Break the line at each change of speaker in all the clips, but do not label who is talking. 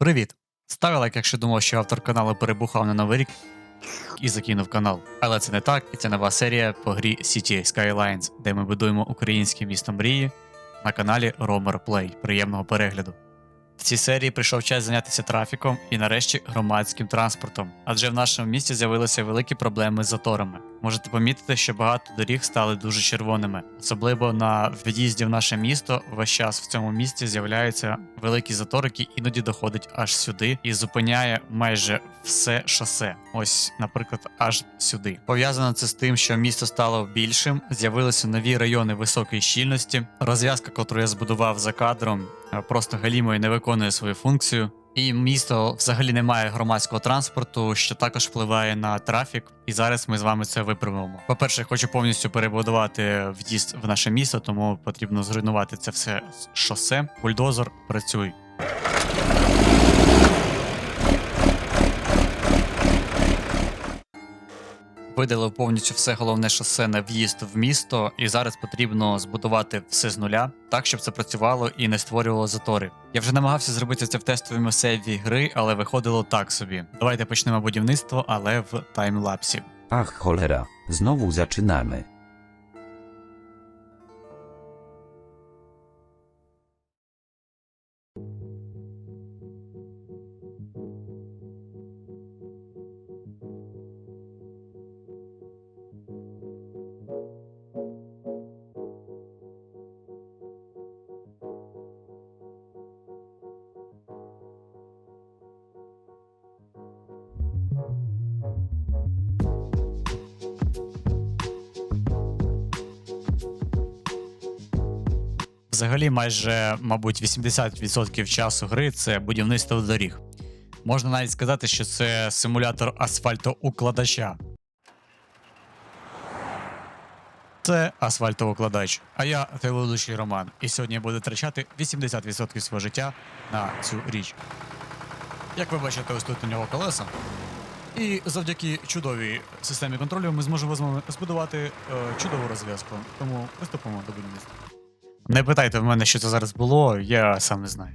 Привіт! Став лайк, якщо думав, що автор каналу перебухав на новий рік і закинув канал. Але це не так, і це нова серія по грі City Skylines, де ми будуємо українське місто мрії на каналі Romer Play. Приємного перегляду. В цій серії прийшов час зайнятися трафіком і нарешті громадським транспортом, адже в нашому місті з'явилися великі проблеми з заторами. Можете помітити, що багато доріг стали дуже червоними, особливо на в'їзді в наше місто. Весь час в цьому місті з'являються великі затори, які іноді доходить аж сюди і зупиняє майже все шосе. Ось, наприклад, аж сюди. Пов'язано це з тим, що місто стало більшим, з'явилися нові райони високої щільності. Розв'язка, яку я збудував за кадром, е, просто галімою не виконує свою функцію. І місто взагалі не має громадського транспорту, що також впливає на трафік. І зараз ми з вами це виправимо. По-перше, хочу повністю перебудувати в'їзд в наше місто, тому потрібно зруйнувати це все шосе. Бульдозер, працюй. Видалив повністю все головне шосе на в'їзд в місто, і зараз потрібно збудувати все з нуля, так щоб це працювало і не створювало затори. Я вже намагався зробити це в тестовому сейві гри, але виходило так собі. Давайте почнемо будівництво, але в таймлапсі.
Ach cholera, znowu zaczynamy.
Взагалі, майже, мабуть, 80% часу гри це будівництво доріг. Можна навіть сказати, що це симулятор асфальтоукладача. Це асфальтоукладач. А я телеведучий Роман. І сьогодні я буду витрачати 80% свого життя на цю річ. Як ви бачите, ось тут у нього колеса. І завдяки чудовій системі контролю ми зможемо з вами збудувати е, чудову розв'язку. Тому приступимо до будівництва. Не питайте в мене, що це зараз було, я сам не знаю.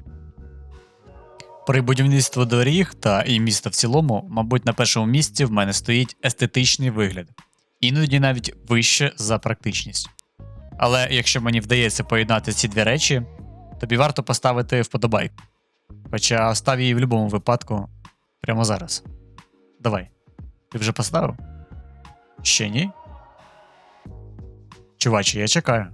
При будівництві доріг та і міста в цілому, мабуть, на першому місці в мене стоїть естетичний вигляд, іноді навіть вище за практичність. Але якщо мені вдається поєднати ці дві речі, тобі варто поставити вподобайку. Хоча став її в будь-якому випадку прямо зараз. Давай. Ти вже поставив? Ще ні? Чувачі, я чекаю.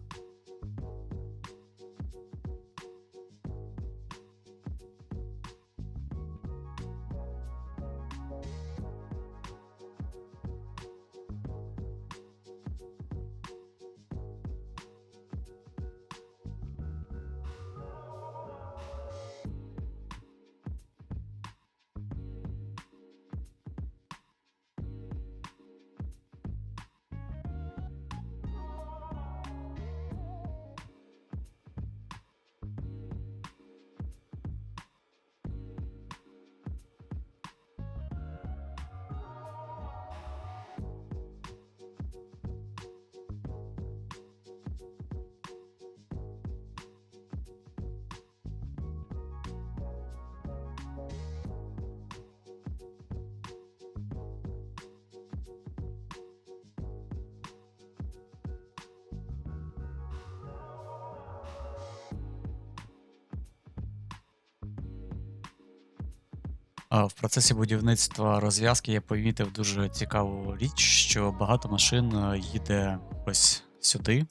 В процесі будівництва розв'язки я помітив дуже цікаву річ, що багато машин е, їде ось сюди,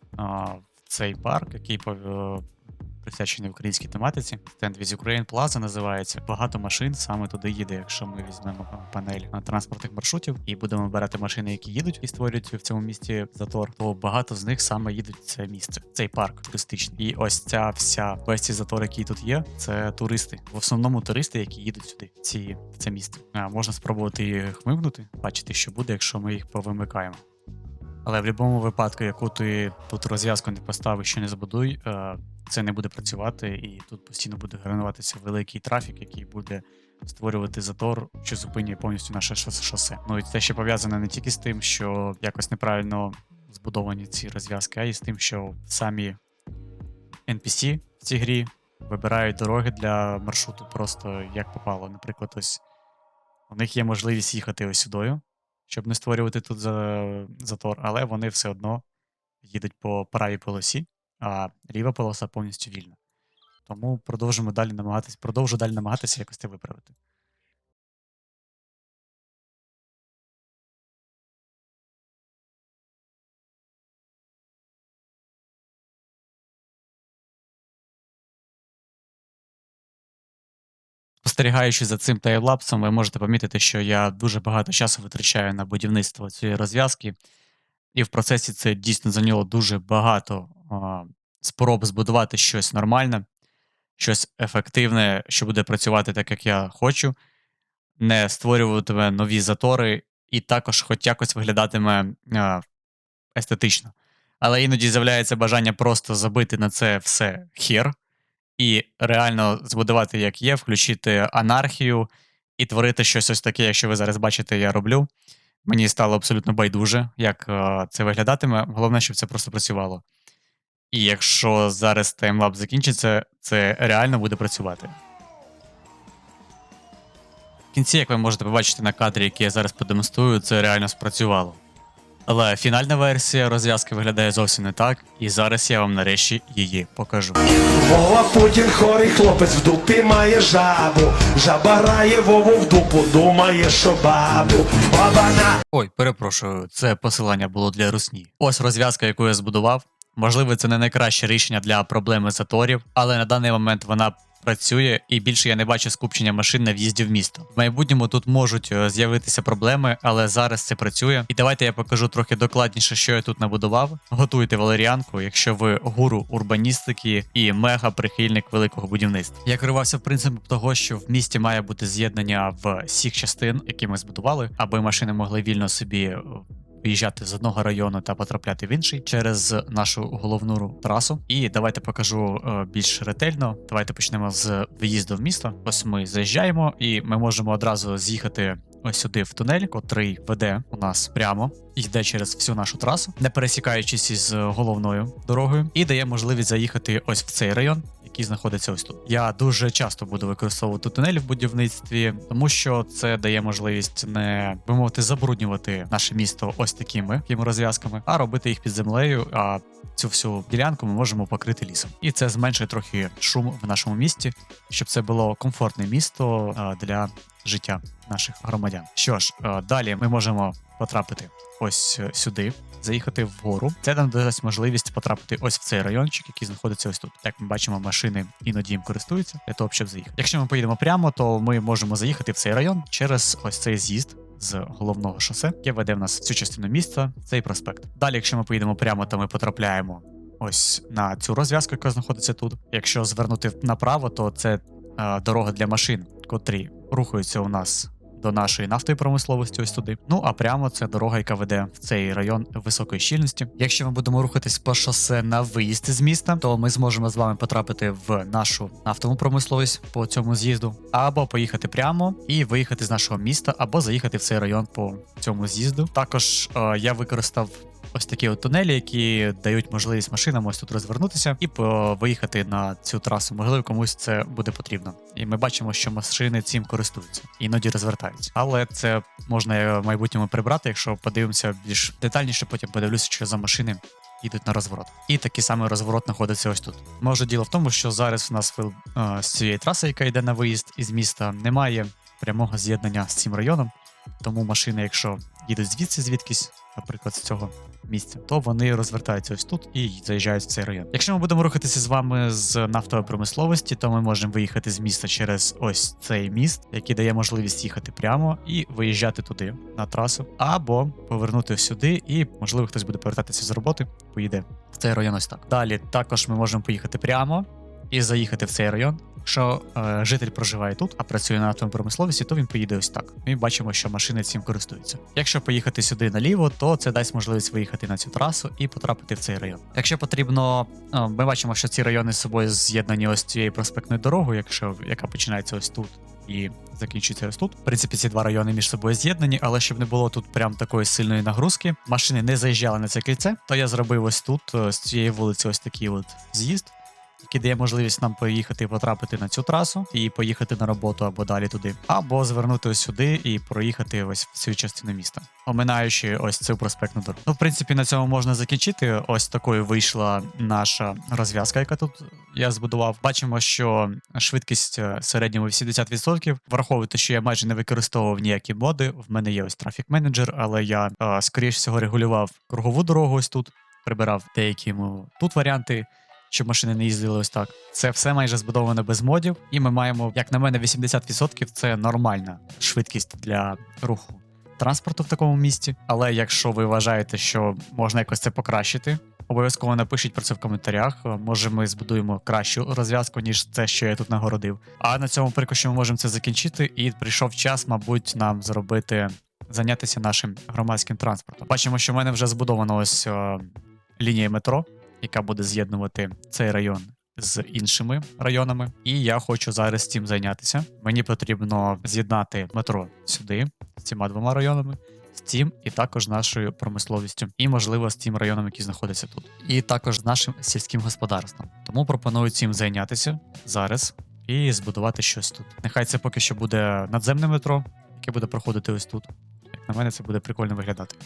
в цей парк, який е, присвячений українській тематиці. Stand with Ukraine Plaza називається. Багато машин саме туди їде, якщо ми візьмемо е, панель е, транспортних маршрутів і будемо обирати машини, які їдуть і створюють в цьому місті затор, то багато з них саме їдуть в це місце, цей парк туристичний. І ось ця вся весь ці затор, які тут є, це туристи. В основному туристи, які їдуть сюди, ці в це місце. А, можна спробувати їх вмикнути, бачити, що буде, якщо ми їх повимикаємо. Але в будь-якому випадку, яку ти тут розв'язку не поставиш, що не збудуй, е, це не буде працювати, і тут постійно буде генеруватися великий трафік, який буде створювати затор, що зупинює повністю наше шосе. Ну і це ще пов'язане не тільки з тим, що якось неправильно збудовані ці розв'язки, а й з тим, що самі NPC в цій грі вибирають дороги для маршруту просто як попало. Наприклад, ось у них є можливість їхати ось сюдою, щоб не створювати тут затор, але вони все одно їдуть по правій полосі, а ліва полоса повністю вільна. Тому продовжимо далі намагатись, продовжу далі намагатися якось це виправити. Спостерігаючи за цим таймлапсом, ви можете помітити, що я дуже багато часу витрачаю на будівництво цієї розв'язки, і в процесі це дійсно зайняло дуже багато спроб збудувати щось нормальне, щось ефективне, що буде працювати так, як я хочу, не створюватиме нові затори, і також хоч якось виглядатиме естетично. Але іноді з'являється бажання просто забити на це все хер і реально збудувати як є, включити анархію і творити щось ось таке, якщо ви зараз бачите, я роблю. Мені стало абсолютно байдуже, як це виглядатиме. Головне, щоб це просто працювало. І якщо зараз таймлап закінчиться, це реально буде працювати. В кінці, як ви можете побачити на кадрі, який я зараз продемонструю, це реально спрацювало. Але фінальна версія розв'язки виглядає зовсім не так, і зараз я вам нарешті її покажу.
Вова Путін хорий хлопець в дупі має жабу. Жаба грає Вову в дупу, думає, що бабу. Бабана.
Ой, перепрошую, це посилання було для русні. Ось розв'язка, яку я збудував. Можливо, це не найкраще рішення для проблеми заторів, але на даний момент вона працює, і більше я не бачу скупчення машин на в'їзді в місто. В майбутньому тут можуть е, з'явитися проблеми, але зараз це працює. І давайте я покажу трохи докладніше, що я тут набудував. Готуйте валеріанку, якщо ви гуру урбаністики і мега прихильник великого будівництва. Я керувався принципом того, що в місті має бути з'єднання в всіх частин, які ми збудували, аби машини могли вільно собі. Виїжджати з одного району та потрапляти в інший через нашу головну трасу. І давайте покажу е, більш ретельно. Давайте почнемо з виїзду в місто. Ось ми заїжджаємо, і ми можемо одразу з'їхати ось сюди в тунель, котрий веде у нас прямо йде через всю нашу трасу, не пересікаючись із головною дорогою, і дає можливість заїхати ось в цей район. Який знаходиться ось тут. Я дуже часто буду використовувати тунелі в будівництві, тому що це дає можливість не би мовити забруднювати наше місто ось такими такими розв'язками, а робити їх під землею. А цю всю ділянку ми можемо покрити лісом. І це зменшує трохи шум в нашому місті, щоб це було комфортне місто для життя наших громадян. Що ж, е, далі ми можемо потрапити ось е, сюди, заїхати вгору. Це нам дасть можливість потрапити ось в цей райончик, який знаходиться ось тут. Як ми бачимо, машини іноді їм користуються для того, щоб заїхати. Якщо ми поїдемо прямо, то ми можемо заїхати в цей район через ось цей з'їзд. З головного шосе, яке веде в нас цю частину міста, цей проспект. Далі, якщо ми поїдемо прямо, то ми потрапляємо ось на цю розв'язку, яка знаходиться тут. Якщо звернути направо, то це е, дорога для машин, котрі рухаються у нас до нашої нафтової промисловості, ось туди. Ну а прямо це дорога, яка веде в цей район високої щільності. Якщо ми будемо рухатись по шосе на виїзд з міста, то ми зможемо з вами потрапити в нашу нафтову промисловість по цьому з'їзду, або поїхати прямо і виїхати з нашого міста, або заїхати в цей район по цьому з'їзду. Також е, я використав ось такі от тунелі, які дають можливість машинам ось тут розвернутися і виїхати на цю трасу. Можливо, комусь це буде потрібно. І ми бачимо, що машини цим користуються, іноді розвертаються. Але це можна в майбутньому прибрати, якщо подивимося більш детальніше, потім подивлюся, що за машини. Йдуть на розворот. І такий самий розворот знаходиться ось тут. Може, діло в тому, що зараз в нас е, з цієї траси, яка йде на виїзд із міста, немає прямого з'єднання з цим районом. Тому машини, якщо їдуть звідси звідкись, наприклад, з цього місця, то вони розвертаються ось тут і заїжджають в цей район. Якщо ми будемо рухатися з вами з нафтової промисловості, то ми можемо виїхати з міста через ось цей міст, який дає можливість їхати прямо і виїжджати туди на трасу, або повернути сюди, і можливо хтось буде повертатися з роботи, поїде в цей район ось так. Далі також ми можемо поїхати прямо і заїхати в цей район. Якщо е, житель проживає тут, а працює на атомній промисловості, то він поїде ось так. Ми бачимо, що машини цим користуються. Якщо поїхати сюди наліво, то це дасть можливість виїхати на цю трасу і потрапити в цей район. Якщо потрібно, е, ми бачимо, що ці райони з собою з'єднані ось цією проспектною дорогою, якщо яка починається ось тут. І закінчується ось тут. В принципі, ці два райони між собою з'єднані, але щоб не було тут прям такої сильної нагрузки, машини не заїжджали на це кільце, то я зробив ось тут, е, з цієї вулиці, ось такий от з'їзд який дає можливість нам поїхати і потрапити на цю трасу і поїхати на роботу або далі туди, або звернути ось сюди і проїхати ось в цю частину міста, оминаючи ось цю проспектну дорогу. Ну, в принципі, на цьому можна закінчити. Ось такою вийшла наша розв'язка, яка тут я збудував. Бачимо, що швидкість е, середньому 80%. Враховуйте, що я майже не використовував ніякі моди. В мене є ось трафік менеджер, але я е, скоріш всього регулював кругову дорогу ось тут, прибирав деякі тут варіанти. Щоб машини не їздили ось так. Це все майже збудовано без модів, і ми маємо, як на мене, 80% це нормальна швидкість для руху транспорту в такому місті. Але якщо ви вважаєте, що можна якось це покращити, обов'язково напишіть про це в коментарях. Може, ми збудуємо кращу розв'язку, ніж це, що я тут нагородив. А на цьому прикладі ми можемо це закінчити, і прийшов час, мабуть, нам зробити зайнятися нашим громадським транспортом. Бачимо, що в мене вже збудовано ось е, лінія метро, яка буде з'єднувати цей район з іншими районами. І я хочу зараз цим зайнятися. Мені потрібно з'єднати метро сюди, з цими двома районами. З цим і також нашою промисловістю, і можливо з тим районом, який знаходиться тут, і також з нашим сільським господарством. Тому пропоную цим зайнятися зараз і збудувати щось тут. Нехай це поки що буде надземне метро, яке буде проходити ось тут. Як на мене, це буде прикольно виглядати.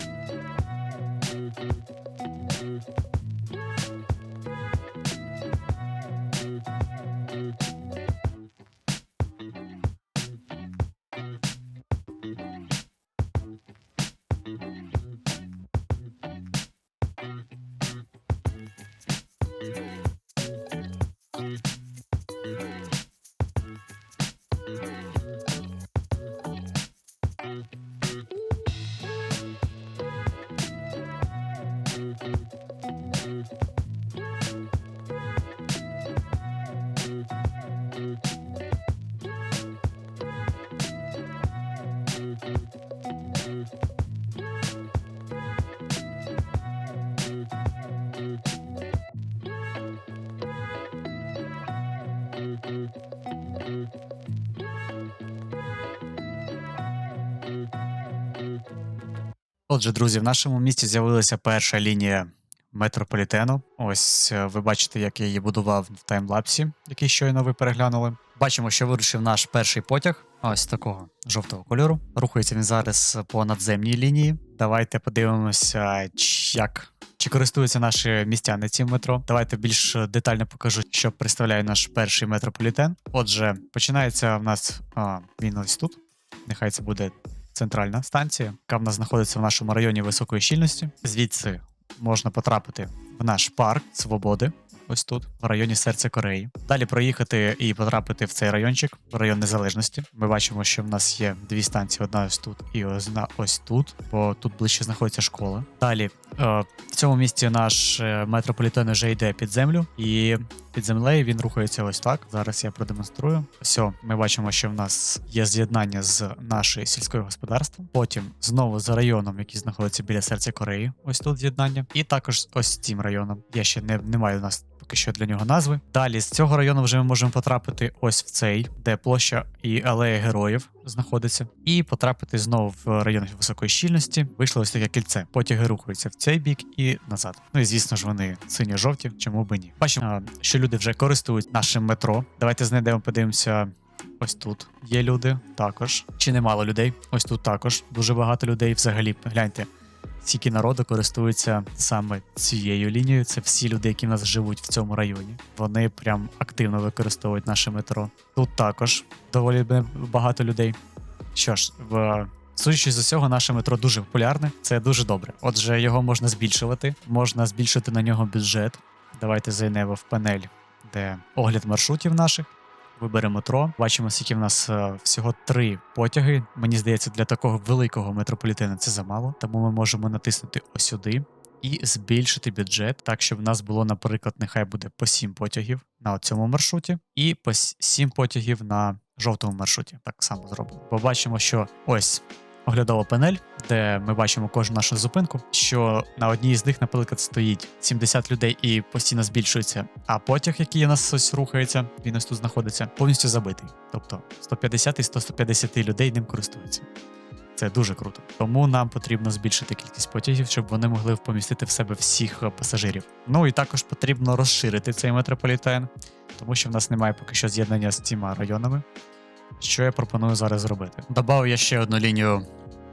Отже, друзі, в нашому місті з'явилася перша лінія метрополітену. Ось е, ви бачите, як я її будував в таймлапсі, який щойно ви переглянули. Бачимо, що вирушив наш перший потяг. Ось такого жовтого кольору. Рухається він зараз по надземній лінії. Давайте подивимося, як чи користуються наші містяни цим метро. Давайте більш детально покажу, що представляє наш перший метрополітен. Отже, починається в нас а, він ось тут. Нехай це буде центральна станція, яка в нас знаходиться в нашому районі високої щільності. Звідси можна потрапити в наш парк Свободи. Ось тут, в районі серця Кореї. Далі проїхати і потрапити в цей райончик, в район незалежності. Ми бачимо, що в нас є дві станції: одна ось тут і одна ось тут, бо тут ближче знаходиться школа. Далі е, в цьому місці наш е, метрополітен вже йде під землю, і під землею він рухається ось так. Зараз я продемонструю. Все, ми бачимо, що в нас є з'єднання з нашою сільською господарством. Потім знову за районом, який знаходиться біля серця Кореї. Ось тут з'єднання, і також ось цим районом. Я ще не, не маю у нас. Поки що для нього назви. Далі з цього району вже ми можемо потрапити ось в цей, де площа і алея героїв знаходиться, і потрапити знову в район високої щільності. Вийшло ось таке кільце. Потяги рухаються в цей бік і назад. Ну і звісно ж вони синьо-жовті, чому би ні. Бачимо, що люди вже користують нашим метро. Давайте знайдемо, подивимося. Ось тут є люди також. Чи немало людей? Ось тут також дуже багато людей. Взагалі, гляньте, скільки народу користуються саме цією лінією. Це всі люди, які в нас живуть в цьому районі. Вони прям активно використовують наше метро. Тут також доволі багато людей. Що ж, в судячи з усього, наше метро дуже популярне. Це дуже добре. Отже, його можна збільшувати, можна збільшити на нього бюджет. Давайте зайдемо в панель, де огляд маршрутів наших. Виберемо метро. Бачимо, скільки в нас е, всього три потяги. Мені здається, для такого великого метрополітена це замало. Тому ми можемо натиснути ось сюди і збільшити бюджет, так щоб в нас було, наприклад, нехай буде по 7 потягів на цьому маршруті, і по 7 потягів на жовтому маршруті. Так само зробимо. Побачимо, що ось оглядова панель, де ми бачимо кожну нашу зупинку, що на одній з них, наприклад, стоїть 70 людей і постійно збільшується. А потяг, який у нас ось рухається, він ось тут знаходиться, повністю забитий. Тобто 150 і 150 людей ним користуються. Це дуже круто. Тому нам потрібно збільшити кількість потягів, щоб вони могли помістити в себе всіх е, пасажирів. Ну і також потрібно розширити цей метрополітен. тому що в нас немає поки що з'єднання з цими районами. Що я пропоную зараз зробити? Добавив я ще одну лінію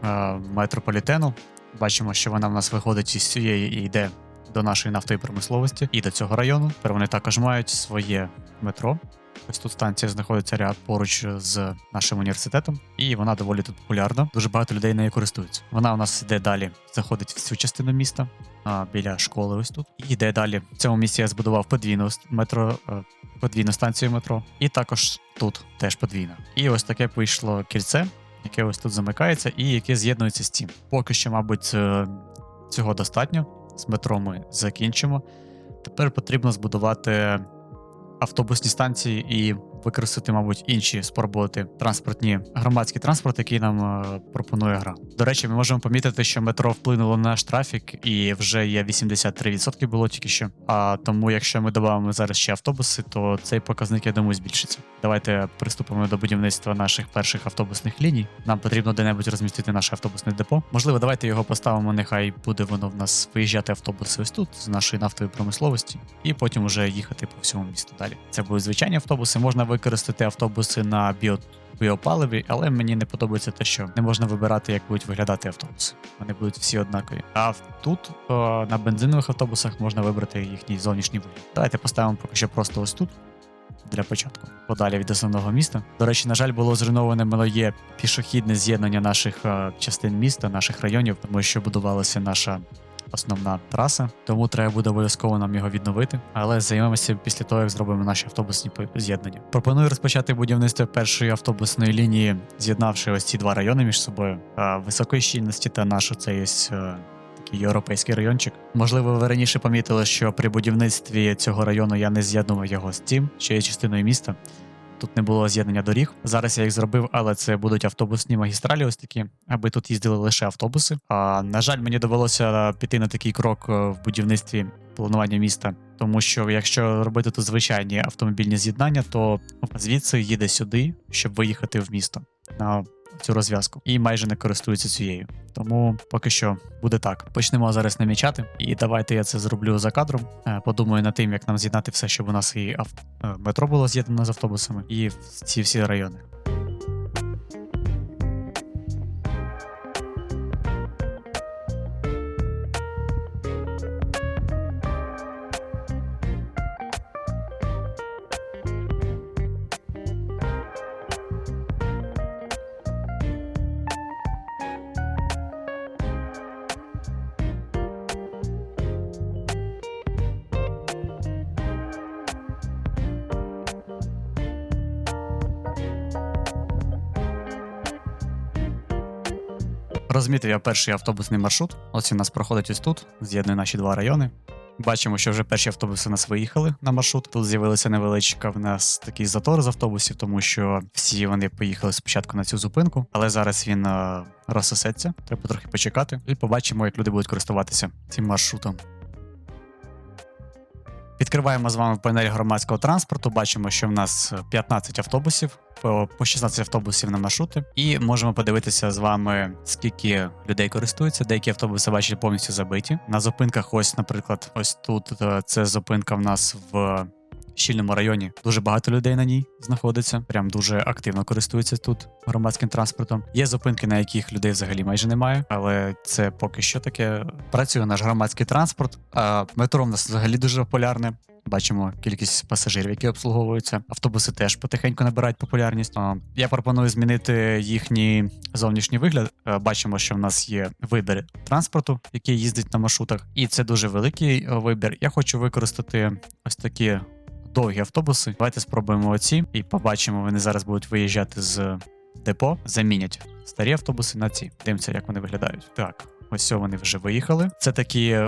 е, метрополітену. Бачимо, що вона в нас виходить із цієї і йде до нашої нафтої промисловості і до цього району. Тепер вони також мають своє метро. Ось тут станція знаходиться ряд поруч з нашим університетом, і вона доволі тут популярна. Дуже багато людей нею користуються. Вона у нас йде далі, заходить в цю частину міста, біля школи. Ось тут. І йде далі. В цьому місці я збудував подвійну метро, е, подвійну станцію метро, і також тут теж подвійна. І ось таке вийшло кільце, яке ось тут замикається, і яке з'єднується з цим. Поки що, мабуть, е, цього достатньо. З метро ми закінчимо. Тепер потрібно збудувати автобусні станції і використати, мабуть, інші спробувати транспортні громадський транспорт, який нам е, пропонує гра. До речі, ми можемо помітити, що метро вплинуло на наш трафік, і вже є 83% було тільки що. А тому, якщо ми додамо зараз ще автобуси, то цей показник, я думаю, збільшиться. Давайте приступимо до будівництва наших перших автобусних ліній. Нам потрібно де-небудь розмістити наше автобусне депо. Можливо, давайте його поставимо. Нехай буде воно в нас виїжджати автобуси ось тут з нашої нафтової промисловості, і потім уже їхати по всьому місту далі. Це будуть звичайні автобуси. Можна використати автобуси на біо. Біопаливі, але мені не подобається те, що не можна вибирати, як будуть виглядати автобуси. Вони будуть всі однакові. А тут о, на бензинових автобусах можна вибрати їхній зовнішній вигляд. Давайте поставимо поки що просто ось тут для початку, подалі від основного міста. До речі, на жаль, було зруйноване малоє пішохідне з'єднання наших е, частин міста, наших районів, тому що будувалася наша основна траса, тому треба буде обов'язково нам його відновити. Але займемося після того, як зробимо наші автобусні з'єднання. Пропоную розпочати будівництво першої автобусної лінії, з'єднавши ось ці два райони між собою високої щільності та наш оцей ось. е, Такий європейський райончик. Можливо, ви раніше помітили, що при будівництві цього району я не з'єднував його з цим, що є частиною міста. Тут не було з'єднання доріг. Зараз я їх зробив, але це будуть автобусні магістралі, ось такі, аби тут їздили лише автобуси. А на жаль, мені довелося піти на такий крок е, в будівництві планування міста, тому що якщо робити тут звичайні автомобільні з'єднання, то звідси їде сюди, щоб виїхати в місто на цю розв'язку, і майже не користуються цією. Тому поки що буде так. Почнемо зараз намічати, і давайте я це зроблю за кадром. Е, Подумаю над тим, як нам з'єднати все, щоб у нас і ав... е, метро було з'єднано з автобусами, і ці всі райони. Розмітив я перший автобусний маршрут. Ось він нас проходить ось тут, з'єднує наші два райони. Бачимо, що вже перші автобуси нас виїхали на маршрут. Тут з'явилася невеличка в нас такий затор з автобусів, тому що всі вони поїхали спочатку на цю зупинку, але зараз він е, розсосеться. Треба трохи почекати і побачимо, як люди будуть користуватися цим маршрутом. Відкриваємо з вами панель громадського транспорту. Бачимо, що в нас 15 автобусів, по по 16 автобусів на маршрути, і можемо подивитися з вами, скільки людей користуються. Деякі автобуси бачать повністю забиті. На зупинках, ось, наприклад, ось тут е, це зупинка в нас в щільному районі. Дуже багато людей на ній знаходиться. Прям дуже активно користуються тут громадським транспортом. Є зупинки, на яких людей взагалі майже немає, але це поки що таке. Працює наш громадський транспорт. А метро в нас взагалі дуже популярне. Бачимо кількість пасажирів, які обслуговуються. Автобуси теж потихеньку набирають популярність. Я пропоную змінити їхній зовнішній вигляд. Бачимо, що в нас є вибір транспорту, який їздить на маршрутах, і це дуже великий вибір. Я хочу використати ось такі довгі автобуси. Давайте спробуємо оці і побачимо. Вони зараз будуть виїжджати з депо, замінять старі автобуси на ці. Дивимося, як вони виглядають. Так, ось вони вже виїхали. Це такі.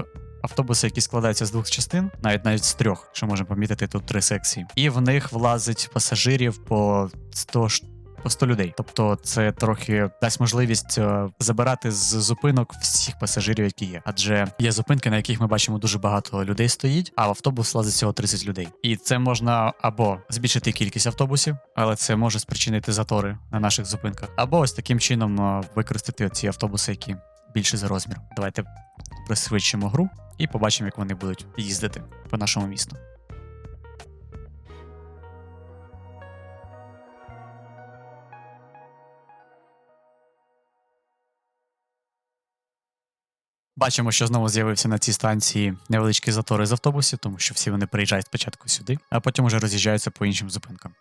Автобуси, які складаються з двох частин, навіть навіть з трьох, що можемо помітити тут три секції, і в них влазить пасажирів по 100 ш- по 100 людей. Тобто, це трохи дасть можливість е, забирати з зупинок всіх пасажирів, які є. Адже є зупинки, на яких ми бачимо дуже багато людей стоїть, а в автобус влазить всього 30 людей. І це можна або збільшити кількість автобусів, але це може спричинити затори на наших зупинках, або ось таким чином е, використати ці автобуси, які більше за розміром. Давайте пришвидшимо гру і побачимо, як вони будуть їздити по нашому місту. Бачимо, що знову з'явився на цій станції невеличкі затори з автобусів, тому що всі вони приїжджають спочатку сюди, а потім уже роз'їжджаються по іншим зупинкам.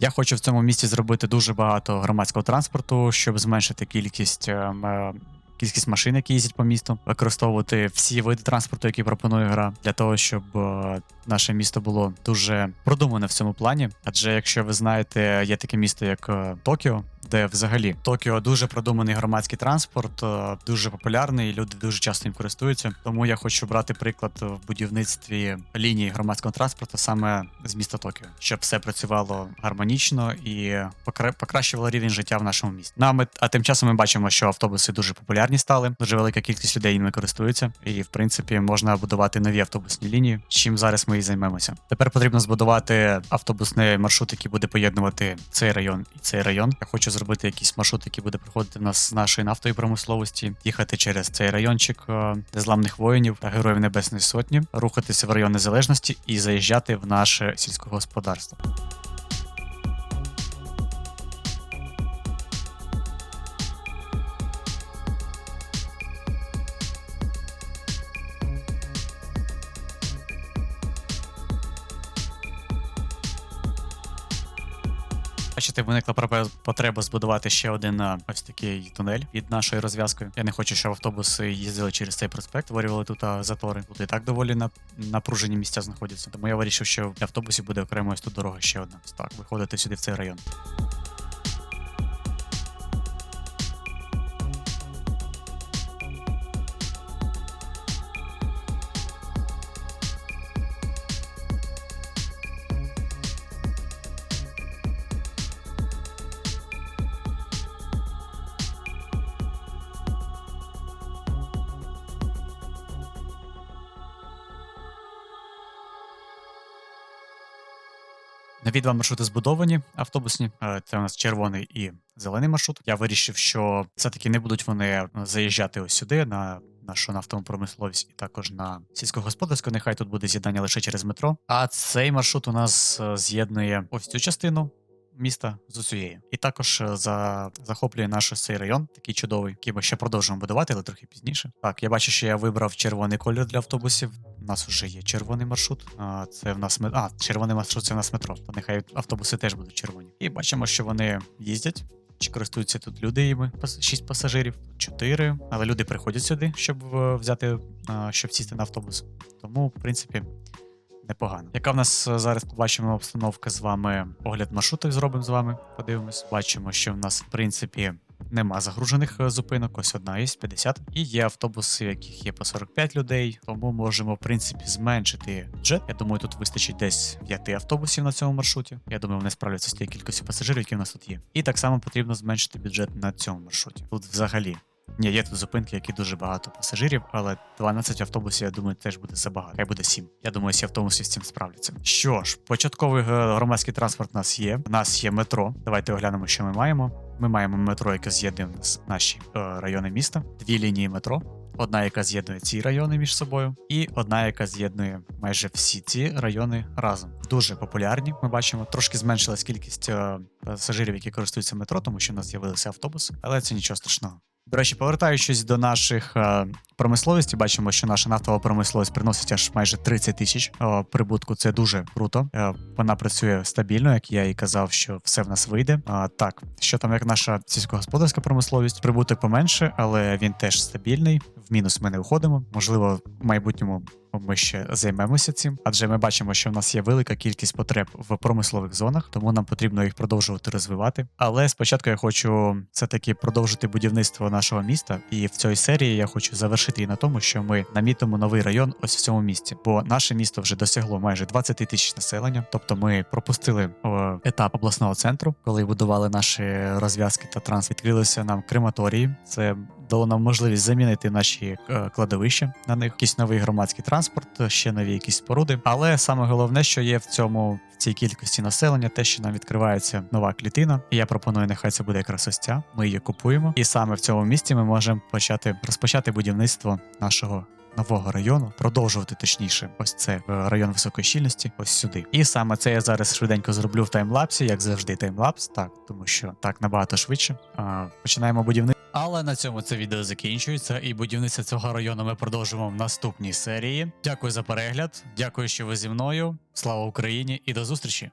Я хочу в цьому місті зробити дуже багато громадського транспорту, щоб зменшити кількість. ем, е, Кількість машин, які їздять по місту, використовувати всі види транспорту, які пропонує гра, для того, щоб е, наше місто було дуже продумане в цьому плані. Адже якщо ви знаєте, є таке місто, як е, Токіо, де взагалі Токіо дуже продуманий громадський транспорт, е, дуже популярний, і люди дуже часто їм користуються. Тому я хочу брати приклад в будівництві лінії громадського транспорту саме з міста Токіо, щоб все працювало гармонічно і покра- покращувало рівень життя в нашому місті. Ну, а, ми, а тим часом ми бачимо, що автобуси дуже популярні стали, дуже велика кількість людей ними користуються, і в принципі можна будувати нові автобусні лінії. Чим зараз ми і займемося. Тепер потрібно збудувати автобусний маршрут, який буде поєднувати цей район і цей район. Я хочу зробити якийсь маршрут, який буде приходити в нас з нашої нафтової промисловості, їхати через цей райончик е, незламних воїнів та героїв Небесної Сотні, рухатися в район незалежності і заїжджати в наше сільське Бачите, виникла потреба збудувати ще один ось такий тунель від нашої розв'язки. Я не хочу, щоб автобуси їздили через цей проспект, створювали тут затори. Тут і так доволі напружені місця знаходяться. Тому я вирішив, що для автобусів буде окремо ось тут дорога ще одна. Так, виходити сюди в цей район. Нові два маршрути збудовані автобусні. Е, Це у нас червоний і зелений маршрут. Я вирішив, що все-таки не будуть вони заїжджати ось сюди на нашу нафтову промисловість і також на сільськогосподарську. Нехай тут буде з'єднання лише через метро. А цей маршрут у нас е, з'єднує ось цю частину. Міста з усією. І також е, за... захоплює наш цей район, такий чудовий, який ми ще продовжуємо будувати, але трохи пізніше. Так, я бачу, що я вибрав червоний колір для автобусів. У нас вже є червоний маршрут. А це в нас. А, червоний маршрут це в нас метро. То нехай автобуси теж будуть червоні. І бачимо, що вони їздять. Чи користуються тут люди іми? Пас- Шість пасажирів, чотири. Але люди приходять сюди, щоб е, взяти, щоб сісти на автобус. Тому, в принципі, непогано. Яка в нас е, зараз побачимо обстановка з вами? Огляд маршрутів зробимо з вами. Подивимось. Бачимо, що в нас, в принципі. Нема загружених е, зупинок, ось одна є 50. І є автобуси, в яких є по 45 людей, тому можемо, в принципі, зменшити бюджет. Я думаю, тут вистачить десь 5 автобусів на цьому маршруті. Я думаю, вони справляться з тією кількістю пасажирів, які в нас тут є. І так само потрібно зменшити бюджет на цьому маршруті. Тут взагалі. Ні, є тут зупинки, які дуже багато пасажирів, але 12 автобусів, я думаю, теж буде забагато. Хай буде 7. Я думаю, всі автобуси з цим справляться. Що ж, початковий е, громадський транспорт у нас є. У нас є метро. Давайте оглянемо, що ми маємо. Ми маємо метро, яке з'єднує нас наші е, райони міста, дві лінії метро. Одна, яка з'єднує ці райони між собою, і одна, яка з'єднує майже всі ці райони разом. Дуже популярні. Ми бачимо, трошки зменшилась кількість е, пасажирів, які користуються метро, тому що в нас з'явилися автобуси, але це нічого страшного. До речі, повертаючись до наших е, промисловості, бачимо, що наша нафтова промисловість приносить аж майже 30 тисяч е, прибутку. Це дуже круто. Е, вона працює стабільно, як я і казав, що все в нас вийде. А, так, що там як наша сільськогосподарська промисловість, прибуток поменше, але він теж стабільний. В мінус ми не виходимо. Можливо, в майбутньому ми ще займемося цим, адже ми бачимо, що в нас є велика кількість потреб в промислових зонах, тому нам потрібно їх продовжувати розвивати. Але спочатку я хочу все таки продовжити будівництво нашого міста, і в цій серії я хочу завершити її на тому, що ми намітимо новий район ось в цьому місці, бо наше місто вже досягло майже 20 тисяч населення. Тобто ми пропустили о, етап обласного центру, коли будували наші розв'язки та транс. Відкрилися нам крематорії. Це дало нам можливість замінити наші е, кладовища на них, якийсь новий громадський транспорт, ще нові якісь споруди. Але саме головне, що є в цьому в цій кількості населення, те, що нам відкривається нова клітина. І я пропоную, нехай це буде якраз ось ця. Ми її купуємо, і саме в цьому місці ми можемо почати розпочати будівництво нашого. Нового району продовжувати точніше, ось це е, район високої щільності, ось сюди. І саме це я зараз швиденько зроблю в таймлапсі, як завжди, таймлапс. Так, тому що так набагато швидше. А, починаємо будівництво. Але на цьому це відео закінчується, і будівництво цього району ми продовжимо в наступній серії. Дякую за перегляд, дякую, що ви зі мною. Слава Україні і до зустрічі!